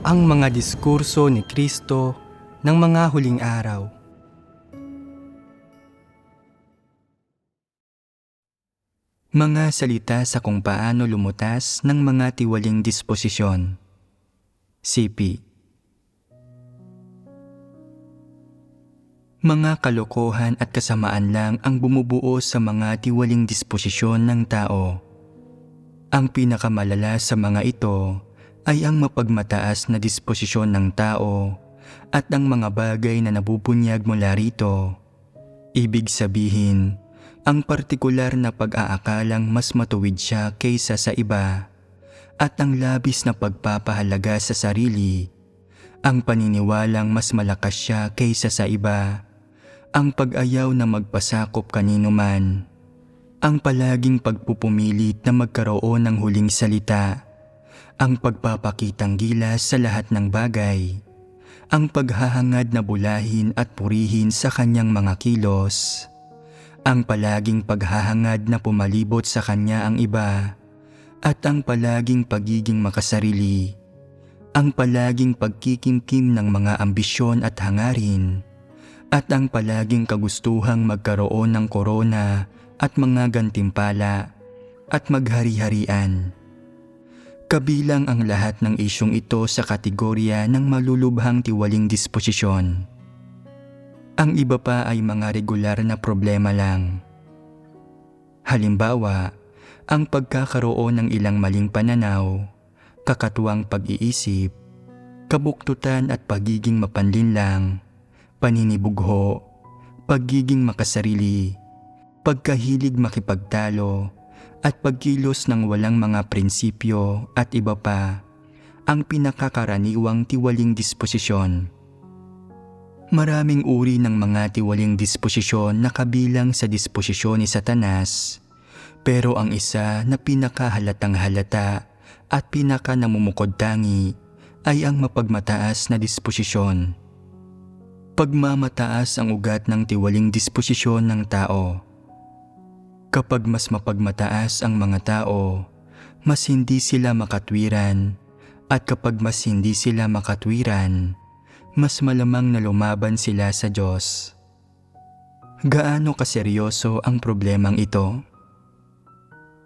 ang mga diskurso ni Kristo ng mga huling araw. Mga salita sa kung paano lumutas ng mga tiwaling disposisyon. CP Mga kalokohan at kasamaan lang ang bumubuo sa mga tiwaling disposisyon ng tao. Ang pinakamalala sa mga ito ay ang mapagmataas na disposisyon ng tao at ang mga bagay na nabubunyag mula rito. Ibig sabihin, ang partikular na pag-aakalang mas matuwid siya kaysa sa iba at ang labis na pagpapahalaga sa sarili, ang paniniwalang mas malakas siya kaysa sa iba, ang pag-ayaw na magpasakop kanino man, ang palaging pagpupumilit na magkaroon ng huling salita, ang pagpapakitang gilas sa lahat ng bagay, ang paghahangad na bulahin at purihin sa kanyang mga kilos, ang palaging paghahangad na pumalibot sa kanya ang iba, at ang palaging pagiging makasarili, ang palaging pagkikimkim ng mga ambisyon at hangarin, at ang palaging kagustuhang magkaroon ng korona at mga gantimpala. At maghari-harian. Kabilang ang lahat ng isyong ito sa kategorya ng malulubhang tiwaling disposisyon. Ang iba pa ay mga regular na problema lang. Halimbawa, ang pagkakaroon ng ilang maling pananaw, kakatuwang pag-iisip, kabuktutan at pagiging mapanlinlang, paninibugho, pagiging makasarili, pagkahilig makipagtalo, at pagkilos ng walang mga prinsipyo at iba pa, ang pinakakaraniwang tiwaling disposisyon. Maraming uri ng mga tiwaling disposisyon na kabilang sa disposisyon ni Satanas, pero ang isa na pinakahalatang halata at pinaka namumukod tangi ay ang mapagmataas na disposisyon. Pagmamataas ang ugat ng tiwaling disposisyon ng tao. Kapag mas mapagmataas ang mga tao, mas hindi sila makatwiran at kapag mas hindi sila makatwiran, mas malamang na lumaban sila sa Diyos. Gaano kaseryoso ang problemang ito?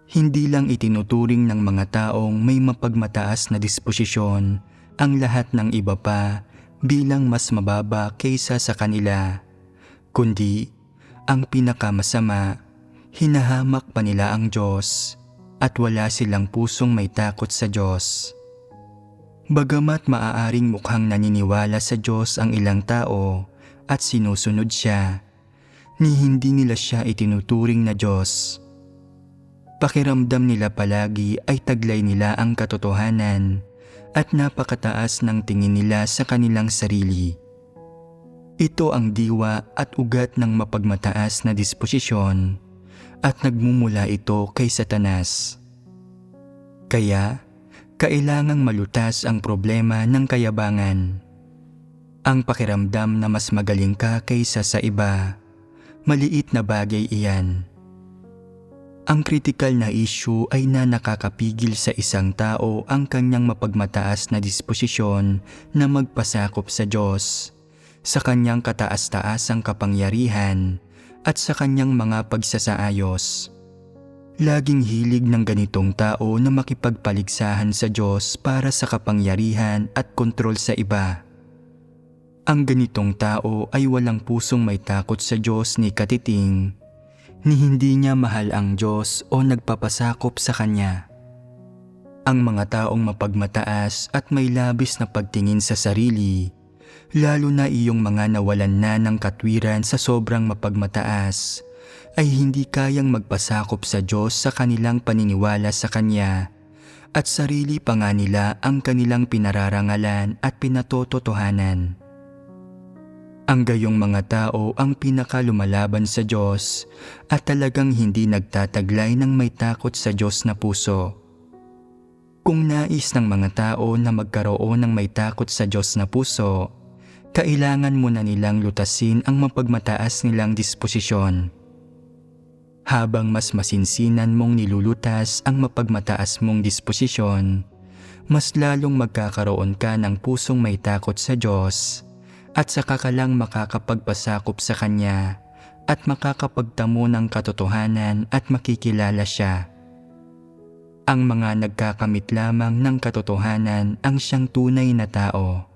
Hindi lang itinuturing ng mga taong may mapagmataas na disposisyon ang lahat ng iba pa bilang mas mababa kaysa sa kanila, kundi ang pinakamasama, hinahamak pa nila ang Diyos at wala silang pusong may takot sa Diyos. Bagamat maaaring mukhang naniniwala sa Diyos ang ilang tao at sinusunod siya, ni hindi nila siya itinuturing na Diyos. Pakiramdam nila palagi ay taglay nila ang katotohanan at napakataas ng tingin nila sa kanilang sarili. Ito ang diwa at ugat ng mapagmataas na disposisyon at nagmumula ito kay Satanas. Kaya, kailangang malutas ang problema ng kayabangan. Ang pakiramdam na mas magaling ka kaysa sa iba, maliit na bagay iyan. Ang kritikal na issue ay na nakakapigil sa isang tao ang kanyang mapagmataas na disposisyon na magpasakop sa Diyos, sa kanyang kataas-taasang kapangyarihan at sa kanyang mga pagsasaayos. Laging hilig ng ganitong tao na makipagpaligsahan sa Diyos para sa kapangyarihan at kontrol sa iba. Ang ganitong tao ay walang pusong may takot sa Diyos ni katiting, ni hindi niya mahal ang Diyos o nagpapasakop sa Kanya. Ang mga taong mapagmataas at may labis na pagtingin sa sarili, lalo na iyong mga nawalan na ng katwiran sa sobrang mapagmataas, ay hindi kayang magpasakop sa Diyos sa kanilang paniniwala sa Kanya at sarili pa nga nila ang kanilang pinararangalan at pinatototohanan. Ang gayong mga tao ang pinakalumalaban sa Diyos at talagang hindi nagtataglay ng may takot sa Diyos na puso. Kung nais ng mga tao na magkaroon ng may takot sa Diyos na puso, kailangan muna nilang lutasin ang mapagmataas nilang disposisyon habang mas masinsinan mong nilulutas ang mapagmataas mong disposisyon, mas lalong magkakaroon ka ng pusong may takot sa Diyos at saka ka lang makakapagpasakop sa Kanya at makakapagtamo ng katotohanan at makikilala siya. Ang mga nagkakamit lamang ng katotohanan ang siyang tunay na tao